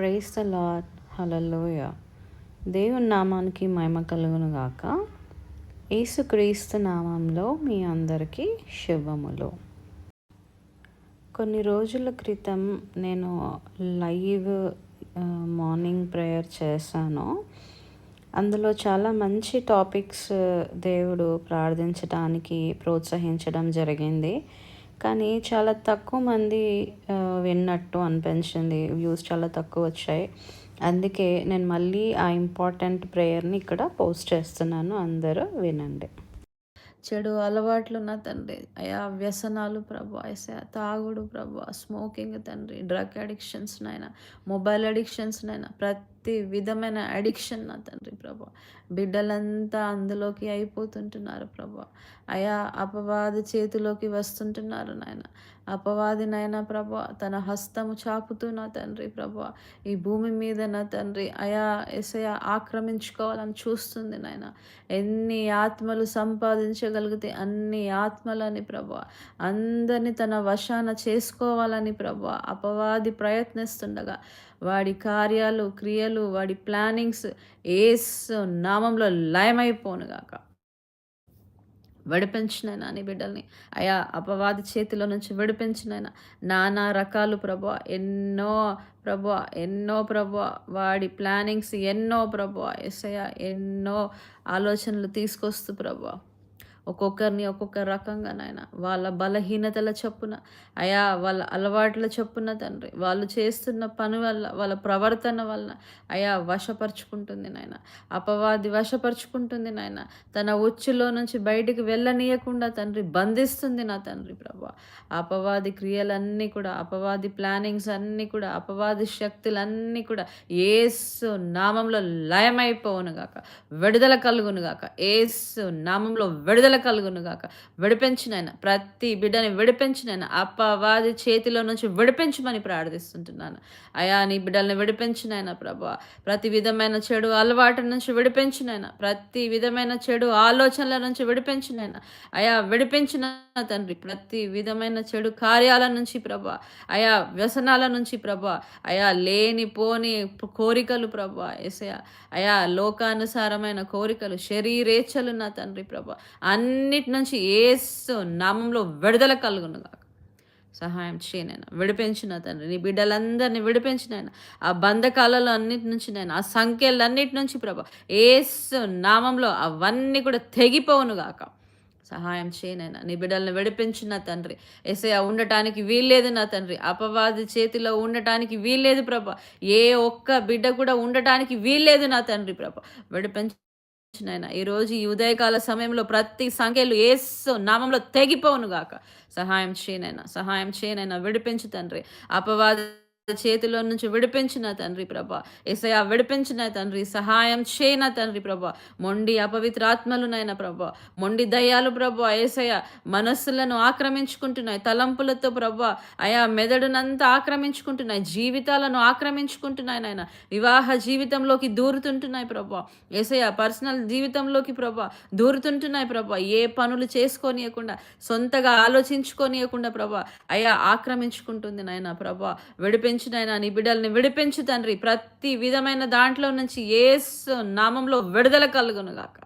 Price the lord హలలోయ దేవుని నామానికి మహిమ కలుగును గాక. యేసుక్రీస్తు నామంలో మీ అందరికీ శుభములు. కొన్ని రోజుల క్రితం నేను లైవ్ మార్నింగ్ ప్రేయర్ చేశాను. అందులో చాలా మంచి టాపిక్స్ దేవుడు ప్రార్థించడానికి ప్రోత్సహించడం జరిగింది. కానీ చాలా తక్కువ మంది విన్నట్టు అనిపించింది. వ్యూస్ చాలా తక్కువ వచ్చాయి. అందుకే నేను మళ్ళీ ఆ ఇంపార్టెంట్ ప్రేయర్ని ఇక్కడ పోస్ట్ చేస్తున్నాను. అందరూ వినండి. చెడు అలవాట్లు ఉన్న తండ్రి. అయా వ్యసనాలు ప్రభా ఎసయా తాగుడు ప్రభా స్మోకింగ్ తండ్రి డ్రగ్ అడిక్షన్స్ మొబైల్ అడిక్షన్స్ ప్రతి విధమైన అడిక్షన్ నా తండ్రి ప్రభా. బిడ్డలంతా అందులోకి అయిపోతుంటున్నారు ప్రభా. అయా అపవాది చేతిలోకి వస్తుంటున్నారు నాయన. అపవాది నాయన ప్రభా తన హస్తము చాపుతూ నా తండ్రి ప్రభా. ఈ భూమి మీద నా తండ్రి అయా ఎసయ ఆక్రమించుకోవాలని చూస్తుంది నాయన. ఎన్ని ఆత్మలు సంపాదించగలిగితే అన్ని ఆత్మలని ప్రభా. అందరిని తన వశాన చేసుకోవాలని ప్రభా. అపవాది ప్రయత్నిస్తుండగా వాడి కార్యాలు క్రియలు వాడి ప్లానింగ్స్ ఏసు నామంలో లయమైపోనుగాక విడిపించినైనా నీ బిడ్డల్ని. అయా అపవాది చేతిలో నుంచి విడిపించినైనా నానా రకాలు ప్రభు ఎన్నో ప్రభు ఎన్నో ప్రభు వాడి ప్లానింగ్స్ ఎన్నో ప్రభు ఎస్ఐ ఎన్నో ఆలోచనలు తీసుకొస్తూ ప్రభు ఒక్కొక్కరిని ఒక్కొక్క రకంగా నాయన వాళ్ళ బలహీనతల చొప్పున అయా వాళ్ళ అలవాట్ల చొప్పున తండ్రి వాళ్ళు చేస్తున్న పని వల్ల వాళ్ళ ప్రవర్తన వలన అయా వశపరుచుకుంటుంది నాయన. అపవాది వశపరుచుకుంటుంది నాయన. తన ఉచ్చులో నుంచి బయటికి వెళ్ళనీయకుండా తండ్రి బంధిస్తుంది నా తండ్రి ప్రభు. అపవాది క్రియలన్నీ కూడా అపవాది ప్లానింగ్స్ అన్నీ కూడా అపవాది శక్తులన్నీ కూడా ఏసు నామంలో లయమైపోవును గాక విడుదల కలుగునుగాక ఏసు నామంలో విడుదల విడుదల కలుగునుగాక. విడిపించినైనా ప్రతి బిడ్డని విడిపించినైనా అపవాది చేతిలో నుంచి విడిపించమని ప్రార్థిస్తుంటున్నాను. అయా నీ బిడ్డల్ని విడిపించినైనా ప్రభా. ప్రతి విధమైన చెడు అలవాటు నుంచి విడిపించినైనా ప్రతి విధమైన చెడు ఆలోచనల నుంచి విడిపించినైనా అయా విడిపించిన తండ్రి ప్రతి విధమైన చెడు కార్యాల నుంచి ప్రభా. అయా వ్యసనాల నుంచి ప్రభా. అయా లేని పోని కోరికలు ప్రభా ఎసయా అయా లోకానుసారమైన కోరికలు శరీరేచ్ఛలు నా తండ్రి ప్రభా. అన్నిటి నుంచి ఏసు నామంలో విడుదల కలుగునుగా సహాయం చేయనైనా విడిపించిన తండ్రి నీ బిడ్డలందరినీ విడిపించినైనా ఆ బంధకాలలో అన్నిటి నుంచి నైనా ఆ సంఖ్యలన్నిటి నుంచి ప్రభా ఏసు నామంలో అవన్నీ కూడా తెగిపోవును గాక సహాయం చేయనైనా నీ బిడ్డలను విడిపించిన తండ్రి. ఎసయ ఉండటానికి వీల్లేదు నా తండ్రి. అపవాది చేతిలో ఉండటానికి వీల్లేదు ప్రభా. ఏ ఒక్క బిడ్డ కూడా ఉండటానికి వీల్లేదు నా తండ్రి ప్రభ. విడిపించినైనా ఈరోజు ఈ ఉదయకాల సమయంలో ప్రతి సంఖ్యలు ఏసు నామంలో తెగిపోవును గాక. సహాయం చేయనైనా సహాయం చేయనైనా విడిపించు తండ్రి. అపవాద చేతిలో నుంచి విడిపించిన తండ్రి ప్రభ. ఎసయ విడిపించిన తండ్రి సహాయం చేయన తండ్రి ప్రభ. మొండి అపవిత్రాత్మలు నైనా ప్రభ. మొండి దయ్యాలు ప్రభ ఏసయ మనస్సులను ఆక్రమించుకుంటున్నాయి. తలంపులతో ప్రభ ఆయా మెదడునంతా ఆక్రమించుకుంటున్నాయి. జీవితాలను ఆక్రమించుకుంటున్నాయి నాయన. వివాహ జీవితంలోకి దూరుతుంటున్నాయి ప్రభ. ఏసయ పర్సనల్ జీవితంలోకి ప్రభ దూరుతుంటున్నాయి ప్రభ. ఏ పనులు చేసుకోనియకుండా సొంతగా ఆలోచించుకోనియకుండా ప్రభ అయా ఆక్రమించుకుంటుంది నాయన ప్రభ. విడిపించ విడిపించినైనా నీ బిడ్డల్ని విడిపించు తండ్రి ప్రతి విధమైన దాంట్లో నుంచి ఏసు నామంలో విడుదల కలుగునుగాక.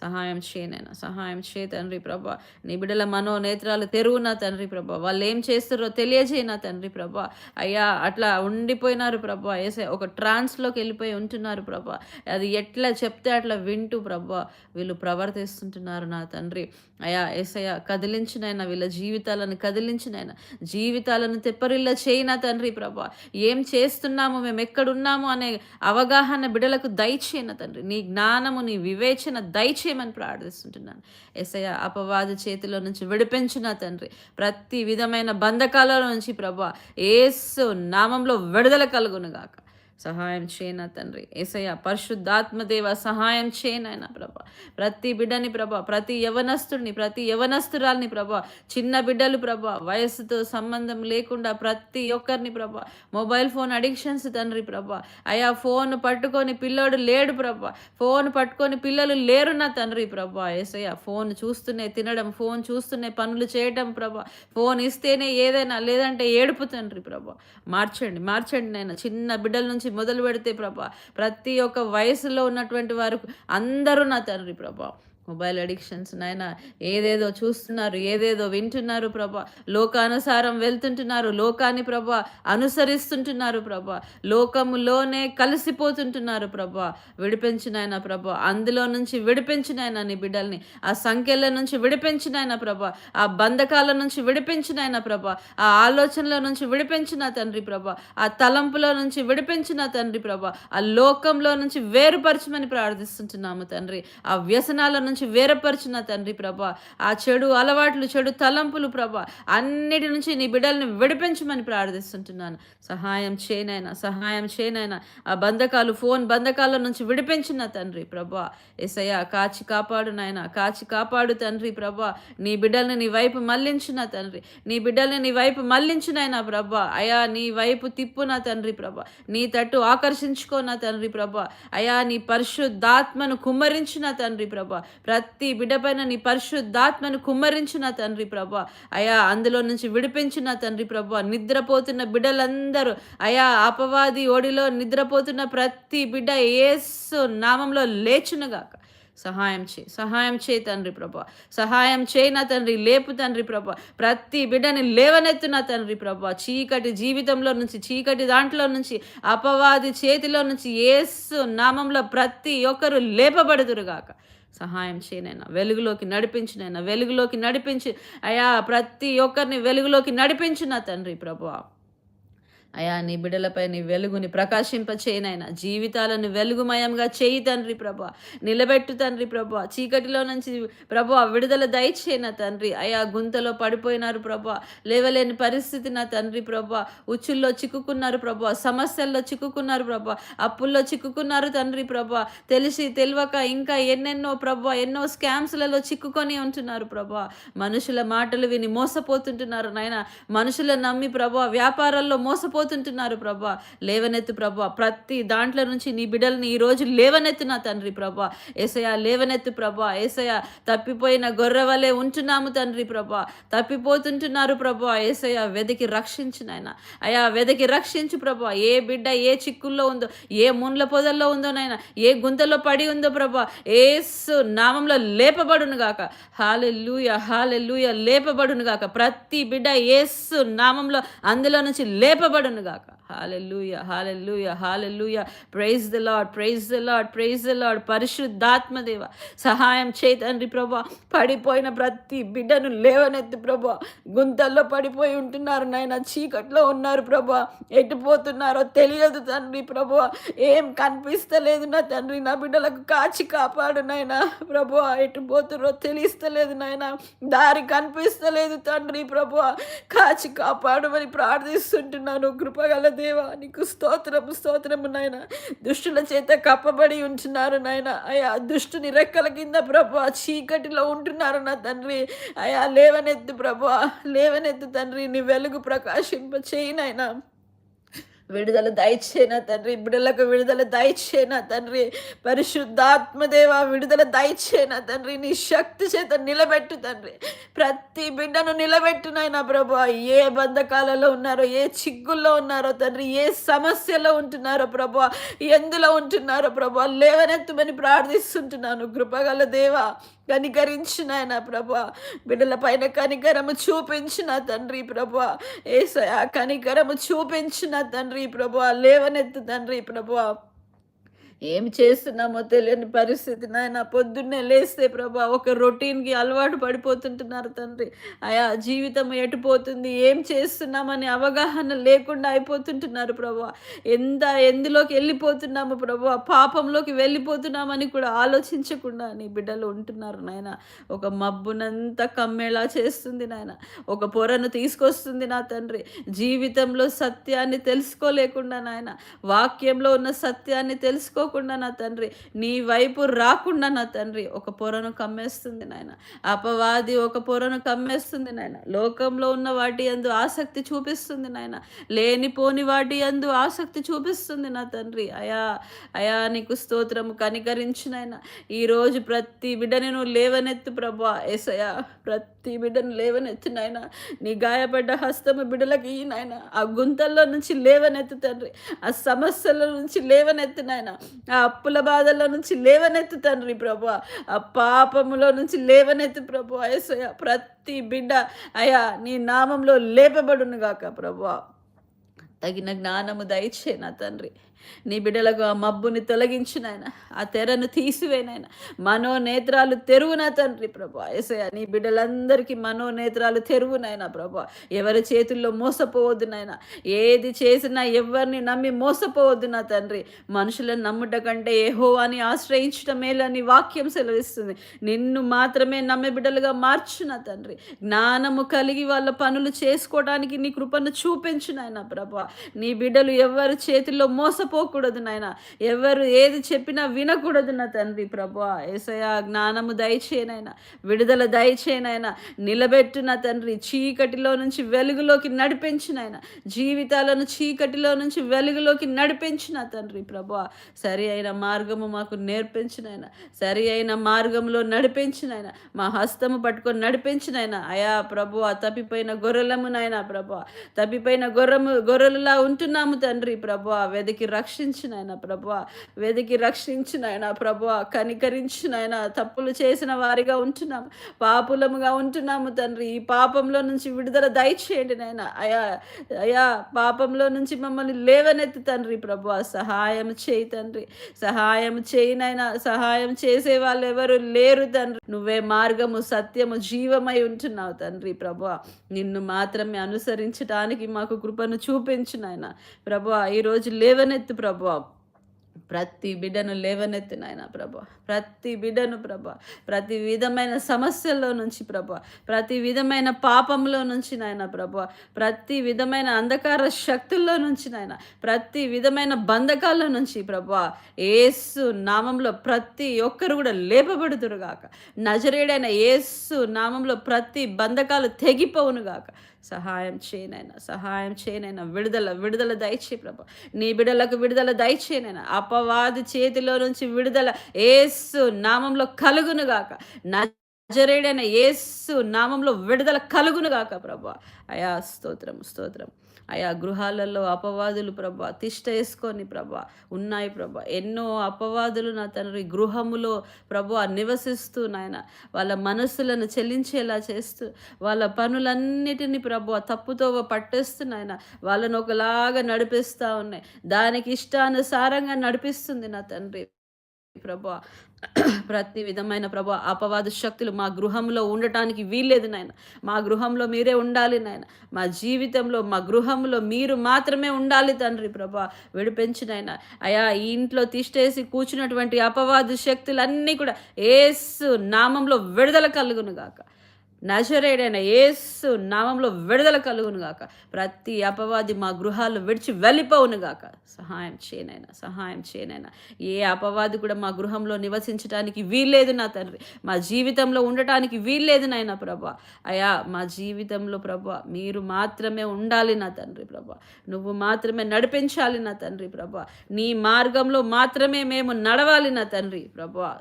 సహాయం చేయనైనా సహాయం చేయ తండ్రి ప్రభా. నీ బిడ్డల మనో నేత్రాలు తెరువునా తండ్రి ప్రభా. వాళ్ళు ఏం చేస్తారో తెలియజేయనా తండ్రి ప్రభా. అయ్యా అట్లా ఉండిపోయినారు ప్రభా. ఏసే ఒక ట్రాన్స్లోకి వెళ్ళిపోయి ఉంటున్నారు ప్రభా. అది ఎట్లా చెప్తే అట్లా వింటూ ప్రభా. వీళ్ళు ప్రవర్తిస్తుంటున్నారు నా తండ్రి. అయా ఏసయ్య కదిలించినైనా వీళ్ళ జీవితాలను కదిలించినైనా జీవితాలను తెప్పరిల్ల చేయినా తండ్రి ప్రభా. ఏం చేస్తున్నాము మేము ఎక్కడున్నాము అనే అవగాహన బిడలకు దయచేయన తండ్రి. నీ జ్ఞానము నీ వివేచన దయచేయమని ప్రార్థిస్తుంటున్నాను. ఎస్ఐ అపవాది చేతిలో నుంచి విడిపించిన తండ్రి. ప్రతి విధమైన బంధకాల నుంచి ప్రభా ఏసు నామంలో విడుదల కలుగునుగాక. సహాయం చేయన తండ్రి. ఏసయ్య పరిశుద్ధాత్మదేవ సహాయం చేయనైనా ప్రభా. ప్రతి బిడ్డని ప్రభా ప్రతి యవనస్తుడిని ప్రతి యవనస్తురాల్ని ప్రభా చిన్న బిడ్డలు ప్రభా వయస్సుతో సంబంధం లేకుండా ప్రతి ఒక్కరిని ప్రభా మొబైల్ ఫోన్ అడిక్షన్స్ తండ్రి ప్రభా. అయా ఫోన్ పట్టుకొని పిల్లోడు లేడు ప్రభా. ఫోన్ పట్టుకొని పిల్లలు లేరు నా తండ్రి ప్రభా. ఏసయ్య ఫోన్ చూస్తూనే తినడం ఫోన్ చూస్తూనే పనులు చేయడం ప్రభా. ఫోన్ ఇస్తేనే ఏదైనా లేదంటే ఏడుపు తండ్రి ప్రభా. మార్చండి మార్చండి నేను చిన్న బిడ్డల నుంచి నుంచి మొదలు పెడితే ప్రభా ప్రతి ఒక్క వయసులో ఉన్నటువంటి వారు అందరూ నా తండ్రి ప్రభా. మొబైల్ అడిక్షన్స్ నాయన ఏదేదో చూస్తున్నారు ఏదేదో వింటున్నారు ప్రభా. లోకానుసారం వెళ్తుంటున్నారు లోకాన్ని ప్రభా అనుసరిస్తుంటున్నారు ప్రభా. లోకములోనే కలిసిపోతుంటున్నారు ప్రభా. విడిపించినాయన ప్రభా. అందులో నుంచి విడిపించినాయన నీ బిడ్డల్ని. ఆ సంఖ్యల నుంచి విడిపించినాయన ప్రభా. ఆ బంధకాల నుంచి విడిపించినాయన ప్రభా. ఆ ఆలోచనల నుంచి విడిపించిన తండ్రి ప్రభా. ఆ తలంపుల నుంచి విడిపించిన తండ్రి ప్రభా. ఆ లోకంలో నుంచి వేరుపరచమని ప్రార్థిస్తుంటున్నాము తండ్రి. ఆ వ్యసనాల నుంచి వేరపరిచిన తండ్రి ప్రభా. ఆ చెడు అలవాట్లు చెడు తలంపులు ప్రభా అన్నిటి నుంచి నీ బిడ్డల్ని విడిపించమని ప్రార్థిస్తుంటున్నాను. సహాయం చేయనైనా సహాయం చేయనైనా ఆ బంధకాలు ఫోన్ బంధకాల నుంచి విడిపించిన తండ్రి ప్రభా. ఎసయ్య కాచి కాపాడు నాయన కాచి కాపాడు తండ్రి ప్రభా. నీ బిడ్డల్ని నీ వైపు మళ్ళించిన తండ్రి నీ బిడ్డల్ని నీ వైపు మళ్ళించినైనా ప్రభా. అయా నీ వైపు తిప్పున తండ్రి ప్రభా. నీ తట్టు ఆకర్షించుకోన తండ్రి ప్రభా. అయా నీ పరిశుద్ధాత్మను కుమ్మరించిన తండ్రి ప్రభా. ప్రతి బిడ్డపైన నీ పరిశుద్ధాత్మను కుమ్మరించిన తండ్రి ప్రభా. అయా అందులో నుంచి విడిపించిన తండ్రి ప్రభా. నిద్రపోతున్న బిడ్డలందరూ అయా అపవాది ఓడిలో నిద్రపోతున్న ప్రతి బిడ్డ ఏసు నామంలో లేచునుగాక. సహాయం చేయి సహాయం చేయి తండ్రి ప్రభా. సహాయం చేయన తండ్రి లేపు తండ్రి ప్రభా. ప్రతి బిడ్డని లేవనెత్తు తండ్రి ప్రభా. చీకటి జీవితంలో నుంచి చీకటి దాంట్లో నుంచి అపవాది చేతిలో నుంచి ఏసు నామంలో ప్రతి ఒక్కరు లేపబడుదురుగాక. సహాయం చేయనైనా వెలుగులోకి నడిపించినైనా వెలుగులోకి నడిపించి అయా ప్రతి ఒక్కరిని వెలుగులోకి నడిపించిన తండ్రి ప్రభా అయా నీ బిడ్డలపై నీ వెలుగుని ప్రకాశింపచేయనైనా జీవితాలను వెలుగుమయంగా చేయి తండ్రి ప్రభా. నిలబెట్టు తండ్రి ప్రభా. చీకటిలో నుంచి ప్రభా విడుదల దయచేయన తండ్రి. అయా గుంతలో పడిపోయినారు ప్రభా. లేవలేని పరిస్థితి నా తండ్రి ప్రభా. ఉచ్చుల్లో చిక్కుకున్నారు ప్రభా. సమస్యల్లో చిక్కుకున్నారు ప్రభా. అప్పుల్లో చిక్కుకున్నారు తండ్రి ప్రభా. తెలిసి తెలియక ఇంకా ఎన్నెన్నో ప్రభా ఎన్నో స్కామ్స్లలో చిక్కుకొని ఉంటున్నారు ప్రభా. మనుషుల మాటలు విని మోసపోతుంటున్నారు నాయన. మనుషుల నమ్మి ప్రభా వ్యాపారాల్లో మోసపో పోతుంటున్నారు ప్రభా. లేవనెత్తు ప్రభా. ప్రతి దాంట్లో నుంచి నీ బిడ్డల్ని ఈరోజు లేవనెత్తు నా తండ్రి ప్రభా. ఏసయ లేవనెత్తు ప్రభా. ఏసయ తప్పిపోయిన గొర్రెవలే ఉంటున్నాము తండ్రి ప్రభా. తప్పిపోతుంటున్నారు ప్రభా. ఏసయ వెదకి రక్షించినైనా అయా వెదకి రక్షించు ప్రభా. ఏ బిడ్డ ఏ చిక్కుల్లో ఉందో ఏ ముండ్ల పొదల్లో ఉందో నాయన ఏ గుంతలో పడి ఉందో ప్రభా. ఏసు నామంలో లేపబడును గాక. హాలెల్లుయ హాలెల్లుయ లేపబడును గాక. ప్రతి బిడ్డ ఏసు నామంలో అందులో నుంచి లేపబడు గాక hallelujah hallelujah hallelujah praise the Lord praise the Lord praise the Lord పరిశుద్ధాత్మదేవ సహాయం చే తండ్రి ప్రభా. పడిపోయిన ప్రతి బిడ్డను లేవనెత్తి ప్రభా. గుంతల్లో పడిపోయి ఉంటున్నారు నాయన చీకట్లో ఉన్నారు ప్రభా. ఎటుపోతున్నారో తెలియదు తండ్రి ప్రభా. ఏం కనిపిస్తలేదు నా తండ్రి నా బిడ్డలకు కాచి కాపాడు నాయన. ప్రభా ఎటు పోతున్నారో తెలిస్తలేదు నాయన. దారి కనిపిస్తలేదు తండ్రి ప్రభా. కాచి కాపాడమని ప్రార్థిస్తుంటున్నాను. కృపగల దేవా నీకు స్తోత్రము స్తోత్రము నాయన. దుష్టుల చేత కప్పబడి ఉంటున్నారు నాయన. అయా దుష్టుని రెక్కల కింద ప్రభా చీకటిలో ఉంటున్నారు నా తండ్రి. అయా లేవనెత్తు ప్రభా లేవనెత్తు తండ్రి. నీ వెలుగు ప్రకాశింప చేయి విడుదల దయచేన తండ్రి? బిడలకు విడుదల దయచేన తండ్రి? పరిశుద్ధాత్మదేవ విడుదల దయచేన తండ్రి? నీ శక్తి చేత నిలబెట్టు తండ్రి. ప్రతి బిడ్డను నిలబెట్టునైనా ప్రభు. ఏ బంధకాలలో ఉన్నారో ఏ చిక్కుల్లో ఉన్నారో తండ్రి ఏ సమస్యలో ఉంటున్నారో ప్రభు. ఎందులో ఉంటున్నారో ప్రభు. లేవనెత్తుమని ప్రార్థిస్తుంటున్నాను కృపగల దేవా. కనికరించిన ఆయన ప్రభా. బిడ్డల పైన కనికరము చూపించిన తండ్రి ప్రభా. ఏసయా కనికరము చూపించిన తండ్రి ప్రభా. లేవనెత్తు తండ్రి ప్రభా. ఏం చేస్తున్నామో తెలియని పరిస్థితి నాయన. పొద్దున్నే లేస్తే ప్రభా ఒక రొటీన్కి అలవాటు పడిపోతుంటున్నారు తండ్రి. ఆయా జీవితం ఎటుపోతుంది ఏం చేస్తున్నామని అవగాహన లేకుండా అయిపోతుంటున్నారు ప్రభా. ఎంత ఎందులోకి వెళ్ళిపోతున్నాము ప్రభా? పాపంలోకి వెళ్ళిపోతున్నామని కూడా ఆలోచించకుండా నీ బిడ్డలు ఉంటున్నారు నాయన. ఒక మబ్బునంతా కమ్మేలా చేస్తుంది నాయన. ఒక పొరను తీసుకొస్తుంది నా తండ్రి. జీవితంలో సత్యాన్ని తెలుసుకోలేకుండా నాయన. వాక్యంలో ఉన్న సత్యాన్ని తెలుసుకో చేసుకోకుండా నా తండ్రి నీ వైపు రాకుండా నా తండ్రి. ఒక పొరను కమ్మేస్తుంది నాయన. అపవాది ఒక పొరను కమ్మేస్తుంది నాయన. లోకంలో ఉన్న వాటి అందు ఆసక్తి చూపిస్తుంది నాయన. లేనిపోని వాటి అందు ఆసక్తి చూపిస్తుంది నా తండ్రి. అయా అయా నీకు స్తోత్రము కనికరించినైనా ఈరోజు ప్రతి బిడ్డని నువ్వు లేవనెత్తు ప్రభా ఏసయా ప్రతి బిడ్డను లేవనెత్తు నాయన. నీ గాయపడ్డ హస్తము బిడ్డలకి ఈ నాయన. ఆ గుంతల్లో నుంచి లేవనెత్తు తండ్రి. ఆ సమస్యల నుంచి లేవనెత్తు నాయన. ఆ అప్పుల బాధల్లో నుంచి లేవనెత్తు తండ్రి ప్రభు ఆ పాపములో నుంచి లేవనెత్తు ప్రభు అయసయ ప్రతి బిడ్డ అయా నీ నామంలో లేపబడును గాక ప్రభా తగిన జ్ఞానము దయచే నా తండ్రి. నీ బిడ్డలకు ఆ మబ్బుని తొలగించు నాయన ఆ తెరను తీసివేనాయన మనోనేత్రాలు తెరువునా తండ్రి ప్రభా. ఎసయ నీ బిడ్డలందరికీ మనోనేత్రాలు తెరువునైనా ప్రభా. ఎవరి చేతుల్లో మోసపోవద్దు నాయన. ఏది చేసినా ఎవరిని నమ్మి మోసపోవద్దు నా తండ్రి. మనుషులను నమ్ముట కంటే ఏహో అని ఆశ్రయించడం మేలని వాక్యం సెలవిస్తుంది. నిన్ను మాత్రమే నమ్మే బిడ్డలుగా మార్చున తండ్రి. జ్ఞానము కలిగి వాళ్ళ పనులు చేసుకోవడానికి నీ కృపను చూపించునాయన ప్రభా. నీ బిడ్డలు ఎవరి చేతుల్లో మోసపోకూడదు నాయన. ఎవరు ఏది చెప్పినా వినకూడదు నా తండ్రి ప్రభా. ఏసయ జ్ఞానము దయచేనైనా విడుదల దయచేనైనా నిలబెట్టు నా తండ్రి. చీకటిలో నుంచి వెలుగులోకి నడిపించినాయన జీవితాలను చీకటిలో నుంచి వెలుగులోకి నడిపించిన తండ్రి ప్రభా. సరి అయిన మార్గము మాకు నేర్పించినాయన సరి అయిన మార్గంలో నడిపించినాయన మా హస్తము పట్టుకొని నడిపించినైనా అయా ప్రభు తప్పిపోయిన గొర్రెలము నాయన ప్రభు. తప్పిపోయిన గొర్రెము గొర్రెలలా ఉంటున్నాము తండ్రి ప్రభు. వెదికి రక్షించినాయన ప్రభు. వెదికి రక్షించినాయన ప్రభు. కనికరించినాయన తప్పులు చేసిన వారిగా ఉంటున్నాము పాపులముగా ఉంటున్నాము తండ్రి. ఈ పాపంలో నుంచి విడుదల దయచేయండి నాయన. అయా అయా పాపంలో నుంచి మమ్మల్ని లేవనెత్తి తండ్రి ప్రభు. సహాయం చేయి తండ్రి. సహాయం చేయనైనా సహాయం చేసే వాళ్ళు ఎవరు లేరు తండ్రి. నువ్వే మార్గము సత్యము జీవమై ఉంటున్నావు తండ్రి ప్రభు. నిన్ను మాత్రమే అనుసరించడానికి మాకు కృపను చూపించినాయన ప్రభువ ప్రభు ఈరోజు లేవనెత్తు ప్రభు. ప్రతి బిడ్డను లేవనెత్తి నాయన ప్రభా. ప్రతి బిడ్డను ప్రభా. ప్రతి విధమైన సమస్యల్లో నుంచి ప్రభా. ప్రతి విధమైన పాపంలో నుంచి నాయన ప్రభా. ప్రతి విధమైన అంధకార శక్తుల్లో నుంచి నాయన. ప్రతి విధమైన బంధకాల నుంచి ప్రభా. ఏసు నామంలో ప్రతి ఒక్కరు కూడా లేపబడుతురుగాక నజరేడైన ఏసు నామంలో ప్రతి బంధకాలు తెగిపోవునుగాక. సహాయం చేయనైనా సహాయం చేయనైనా విడుదల విడుదల దయచే ప్రభ. నీ బిడలకు విడుదల దయచేనైనా అపవాది చేతిలో నుంచి విడుదల ఏసు నామంలో కలుగునుగాక నజరేడైన ఏసు నామంలో విడుదల కలుగునుగాక ప్రభా. అయా స్తోత్రం స్తోత్రం. ఆయా గృహాలలో అపవాదులు ప్రభా తిష్ట వేసుకొని ప్రభా ఉన్నాయి ప్రభా. ఎన్నో అపవాదులు నా తండ్రి గృహములో ప్రభు నివసిస్తూ నాయన వాళ్ళ మనస్సులను చెల్లించేలా చేస్తూ వాళ్ళ పనులన్నిటినీ ప్రభు తప్పుతో పట్టేస్తూ నాయన వాళ్ళను ఒకలాగా నడిపిస్తూ ఉన్నాయి. దానికి ఇష్టానుసారంగా నడిపిస్తుంది నా తండ్రి. ప్రభు. ప్రతి విధమైన ప్రభు అపవాద శక్తులు మా గృహంలో ఉండటానికి వీల్లేదు నాయన. మా గృహంలో మీరే ఉండాలి నాయన. మా జీవితంలో మా గృహంలో మీరు మాత్రమే ఉండాలి తండ్రి ప్రభా. విడిపించినైనా అయా ఈ ఇంట్లో తిష్టేసి కూర్చున్నటువంటి అపవాద శక్తులన్నీ కూడా ఏసు నామంలో విడుదల కలుగును గాక. నజరేడైన ఏసు నామంలో విడుదల కలుగును గాక ప్రతి అపవాది మా గృహాలు విడిచి వెళ్ళిపోవును గాక సహాయం చేయనైనా సహాయం చేయనైనా. ఏ అపవాది కూడా మా గృహంలో నివసించడానికి వీల్లేదు నా తండ్రి. మా జీవితంలో ఉండటానికి వీల్లేదు నాయన ప్రభా. అయా మా జీవితంలో ప్రభా మీరు మాత్రమే ఉండాలి నా తండ్రి ప్రభా. నువ్వు మాత్రమే నడిపించాలి నా తండ్రి ప్రభా. నీ మార్గంలో మాత్రమే మేము నడవాలి నా తండ్రి ప్రభా.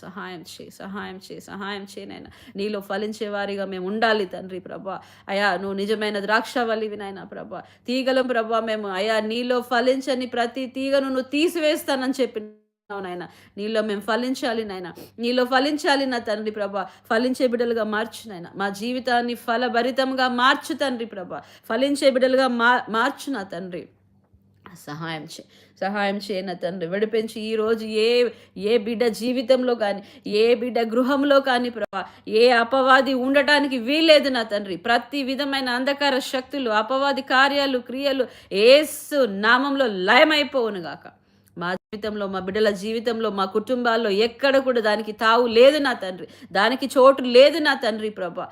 సహాయం చేయి సహాయం చేయి సహాయం చేయి నాయన. నీలో ఫలించే వారిగా మేము ఉండాలి తండ్రి ప్రభా. అయా నువ్వు నిజమైన ద్రాక్షవల్లివి నాయన ప్రభా. తీగలం ప్రభా మేము అయా నీలో ఫలించని ప్రతి తీగను నువ్వు తీసివేస్తానని చెప్పి నాయన. నీలో మేము ఫలించాలి నాయన. నీలో ఫలించాలి నా తండ్రి ప్రభా. ఫలించే బిడ్డలుగా మార్చు నాయన. మా జీవితాన్ని ఫలభరితంగా మార్చు తండ్రి ప్రభా. ఫలించే బిడ్డలుగా మా మార్చు నా తండ్రి. సహాయం చే సహాయం చేయన తండ్రి. విడిపించి ఈరోజు ఏ ఏ బిడ్డ జీవితంలో కానీ ఏ బిడ్డ గృహంలో కానీ ప్రభా ఏ అపవాది ఉండటానికి వీలేదు నా తండ్రి. ప్రతి విధమైన అంధకార శక్తులు అపవాది కార్యాలు క్రియలు ఏసు నామంలో లయమైపోవును గాక. మా జీవితంలో మా బిడ్డల జీవితంలో మా కుటుంబాల్లో ఎక్కడ కూడా దానికి తావు లేదు నా తండ్రి. దానికి చోటు లేదు నా తండ్రి ప్రభా.